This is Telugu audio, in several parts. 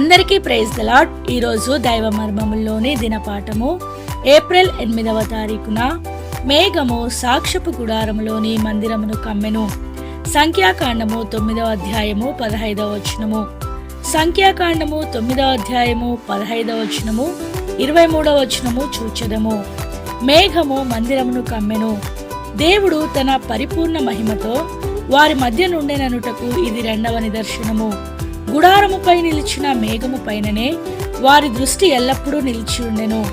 అందరికీ ప్రైజ్ దలాడ్ ఈరోజు దైవ మర్మముల్లోని దినపాఠము. ఏప్రిల్ ఎనిమిదవ తారీఖున మేఘము సాక్షపు గుడారములోని మందిరమును కమ్మెను. సంఖ్యాకాండము తొమ్మిదవ అధ్యాయము పదహైదవ వచనము. సంఖ్యాకాండము తొమ్మిదవ అధ్యాయము పదహైదవ వచనము ఇరవై మూడవ వచనము చూచెదము. మేఘము మందిరమును కమ్మెను. దేవుడు తన పరిపూర్ణ మహిమతో వారి మధ్య నుండెననుటకు ఇది రెండవ నిదర్శనము. గుడారముపై నిలిచిన మేఘము పైననే వారి దృష్టి ఎల్లప్పుడూ నిలిచి ఉండెను.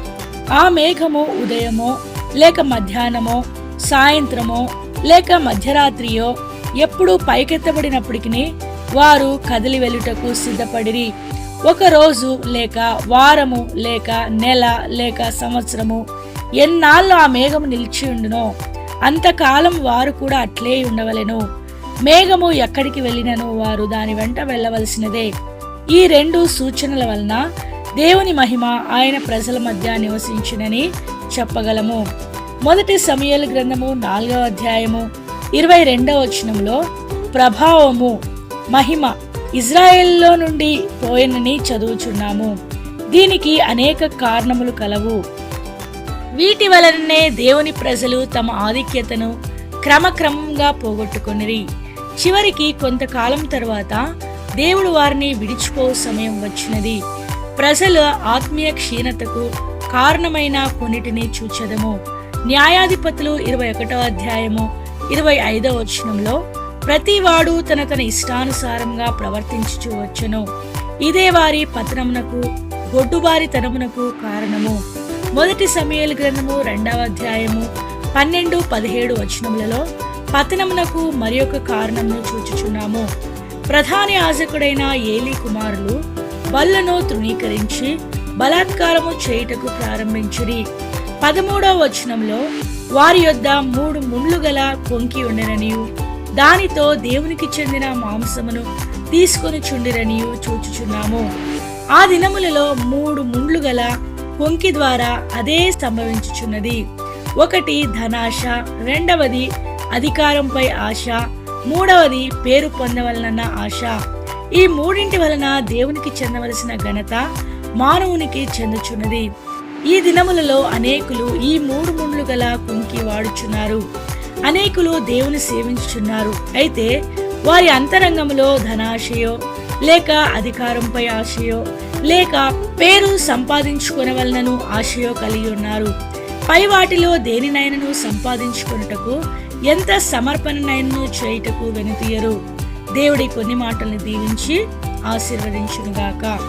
ఆ మేఘము ఉదయమో లేక మధ్యాహ్నమో సాయంత్రమో లేక మధ్యరాత్రియో ఎప్పుడూ పైకెత్తబడినప్పటికీ వారు కదిలి వెళ్ళుటకు సిద్ధపడిరి ఒకరోజు లేక వారము లేక నెల లేక సంవత్సరము ఎన్నాళ్ళు ఆ మేఘము నిలిచి ఉండునో అంతకాలం వారు కూడా అట్లే ఉండవలెను. మేఘము ఎక్కడికి వెళ్ళినను వారు దాని వెంట వెళ్ళవలసినదే. ఈ రెండు సూచనల వలన దేవుని మహిమ ఆయన ప్రజల మధ్య నివసించినని చెప్పగలము. మొదటి సమయల గ్రంథము నాలుగవ అధ్యాయము ఇరవై రెండవ వచనంలో ప్రభావము మహిమ ఇజ్రాయెల్లో నుండి పోయినని చదువుచున్నాము. దీనికి అనేక కారణములు కలవు. వీటి వలననే దేవుని ప్రజలు తమ ఆధిక్యతను క్రమక్రమంగా పోగొట్టుకొనిరి. చివరికి కొంతకాలం తర్వాత దేవుడు వారిని విడిచిపో సమయం వచ్చినది. ప్రజల ఆత్మీయ క్షీణతకు కారణమైన కొన్నిటిని చూచెదము. న్యాయాధిపతులు ఇరవై ఒకటవ అధ్యాయము ఇరవై ఐదవ వచనంలో ప్రతివాడు తన తన ఇష్టానుసారంగా ప్రవర్తించుచు వచ్చును. ఇదే వారి పతనమునకు గొడ్డుబారితనమునకు కారణము. మొదటి సమయాల గ్రంథము రెండవ అధ్యాయము పన్నెండు పదిహేడు వచనములలో పతనమునకు మరి ఒక కారణమును చూచుచున్నాము ప్రధాని యాజకుడైన ఏలీ కుమారులు బల్లను తృణీకరించి బలాత్కారము చేయుటకు ప్రారంభించిరి. పదమూడవ వచనంలో వారి యొద్ద మూడు ముండ్లు గల కొంకి ఉండరనియు దానితో దేవునికి చెందిన మాంసమును తీసుకొని చుండిరనియు చూచుచున్నాము ఆ దినములలో మూడు ముండ్లు గల కొంకి ద్వారా అదే సంభవించుచున్నది. ఒకటి ధనాశ రెండవది అధికారంపై ఆశ. మూడవది పేరు పొందవలనన్న ఆశ. ఈ మూడింటి వలన దేవునికి చెందవలసిన ఘనత మానవునికి చెందుచున్నది. ఈ దినములలో అనేకులు ఈ మూడు ముండ్లు గల కుంకి వాడుచున్నారు. అనేకులు దేవుని సేవించుచున్నారు. అయితే వారి అంతరంగంలో ధనాశయో లేక అధికారంపై ఆశయో లేక పేరు సంపాదించుకునవలనను ఆశయో కలిగి ఉన్నారు. పై వాటిలో దేనినైనను సంపాదించుకొనుటకు ఎంత సమర్పణనైనను చేయుటకు వెనుతీయరు. దేవుడి కొన్ని మాటల్ని దీవించి ఆశీర్వదించునుగాక.